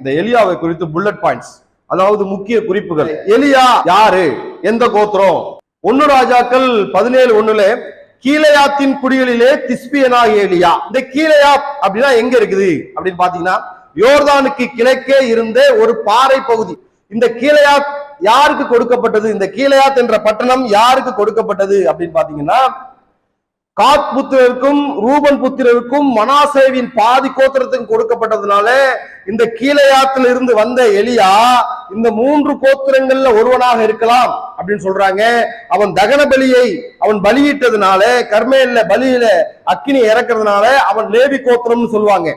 இந்த எலியாவை குறித்து புல்லட் பாயிண்ட்ஸ் அதாவது முக்கிய குறிப்புகள். எலியா யாரு? எந்த கோத்திரம்? ஒன்னு ராஜாக்கள் பதினேழு ஒண்ணுல கீழையாத்தின் குடிகளிலே திஸ்பியனா எலியா. இந்த கீழையா அப்படின்னா எங்க இருக்குது? அப்படின்னு பாத்தீங்கன்னா யோர்தானுக்கு கிழக்கே இருந்த ஒரு பாறை பகுதி. இந்த கீழையா யாருக்கு கொடுக்கப்பட்டது? இந்த கீழையாத் என்ற பட்டணம் யாருக்கு கொடுக்கப்பட்டது அப்படின்னு பாத்தீங்கன்னா காத் புத்திரருக்கும் ரூபன் புத்திரருக்கும் மனாசேவின் பாதி கோத்திரத்துக்கும் கொடுக்கப்பட்டதுனால இந்த கீழையாத்துல இருந்து வந்த எலியா இந்த மூன்று கோத்திரங்கள்ல ஒருவனாக இருக்கலாம் அப்படின்னு சொல்றாங்க. அவன் தகன பலியை அவன் பலியிட்டதுனால கர்மேல்ல பலியில அக்கினி இறக்குறதுனால அவன் லேவி கோத்திரம்னு சொல்லுவாங்க.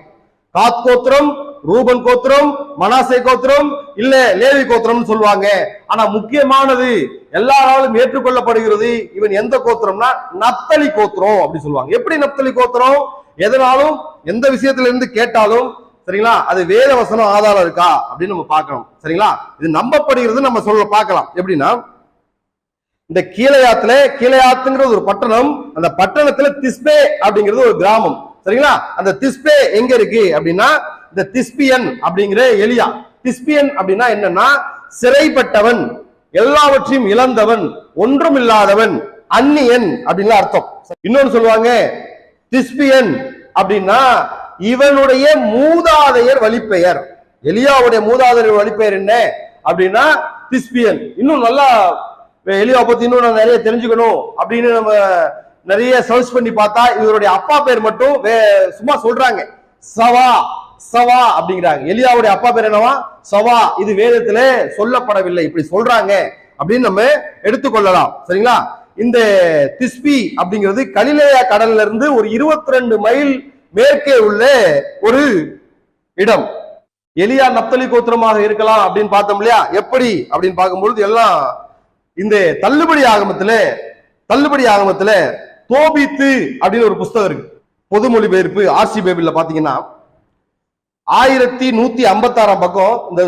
காத் கோத்திரம் ரூபன் கோத்திரம் மனாசை கோத்திரம் இல்ல லேவி கோத்திரம்னு சொல்லுவாங்க. ஆனா முக்கியமானது எல்லாராலும் ஏற்றுக்கொள்ளப்படுகிறது இவன் எந்த கோத்திரம்னா நத்தலி கோத்திரம் அப்படின்னு சொல்லுவாங்க. எப்படி நத்தலி கோத்திரம்? எதனாலும் எந்த விஷயத்துல இருந்து கேட்டாலும் சரிங்களா? அது வேத வசனம் ஆதாரம் இருக்கா? அப்படின்னு நம்ம பார்க்கணும். சரிங்களா? இது நம்பப்படுகிறது நம்ம சொல்ல பார்க்கலாம். எப்படின்னா இந்த கீழையாத்துல கீழையாத்துங்கிறது ஒரு பட்டணம். அந்த பட்டணத்துல திஸ்பே அப்படிங்கிறது ஒரு கிராமம். சரிங்களா? அந்த திஸ்பே எங்க இருக்கு அப்படின்னா இந்த திஸ்பியன் அப்படிங்கிற எலியா. திஸ்பியன் அப்படின்னா என்னன்னா சிறைப்பட்டவன் எல்லாவற்றையும் இழந்தவன் ஒன்றும் இல்லாதவன் அந்நியன் அப்படின்னு அர்த்தம். இன்னொன்னு சொல்லுவாங்க திஸ்பியன் அப்படின்னா இவனுடைய மூதாதையர் வழிப்பெயர். எலியாவுடைய மூதாதையர் வழிப்பெயர் என்ன? அப்படின்னா திஸ்பியன் இன்னும் நல்லா எலியாவை பத்தி இன்னும் நிறைய தெரிஞ்சுக்கணும் அப்படின்னு நம்ம நிறைய சர்ச் பண்ணி பார்த்தா இவருடைய அப்பா பேர் மட்டும் வே- சும்மா சொல்றாங்க. சவா. சவா அப்படிங்கிறாங்க. எலியாவுடைய அப்பா பேர் என்னவா? சவா. இது வேதத்துல சொல்லப்படவில்லை. இப்படி சொல்றாங்க அப்படின்னு நம்ம எடுத்துக்கொள்ளலாம். சரிங்களா? இந்த திஸ்பி அப்படிங்கிறது கலிலேயா கடல்ல இருந்து ஒரு 22 ரெண்டு மைல் மேற்கே உள்ள ஒரு இடம். எலியா நப்தலி கோத்திரமாக இருக்கலாம் அப்படின்னு பார்த்தோம் இல்லையா? எப்படி அப்படின்னு பார்க்கும்பொழுது எல்லாம் இந்த தள்ளுபடி ஆகமத்துல தள்ளுபடி ஆகமத்துல தோபித்து அப்படின்னு ஒரு புஸ்தகம் இருக்கு. பொதுமொழிபெயர்ப்பு ஆர்சி பைபிள்ல பாத்தீங்கன்னா ஆயிரத்தி நூத்தி ஐம்பத்தாறாம் பக்கம் இந்த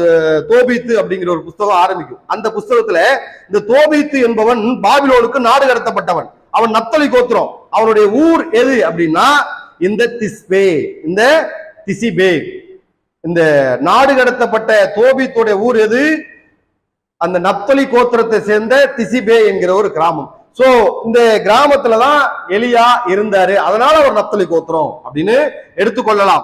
தோபித்து அப்படிங்கிற ஒரு புஸ்தகம் ஆரம்பிக்கும். அந்த புஸ்தகத்துல இந்த தோபித்து என்பவன் பாபிலோனுக்கு நாடு கடத்தப்பட்டவன். அவன் நத்தலி கோத்திரம். அவனுடைய ஊர் எது அப்படின்னா இந்த திஸ்பே இந்த திசிபே. இந்த நாடு கடத்தப்பட்ட தோபித்துடைய ஊர் எது? அந்த நப்தலி கோத்திரத்தை சேர்ந்த திசிபே என்கிற ஒரு கிராமம். சோ இந்த கிராமத்துல தான் எலியா இருந்தாரு. அதனால அவர் நப்தலி கோத்திரம் அப்படின்னு எடுத்துக்கொள்ளலாம்.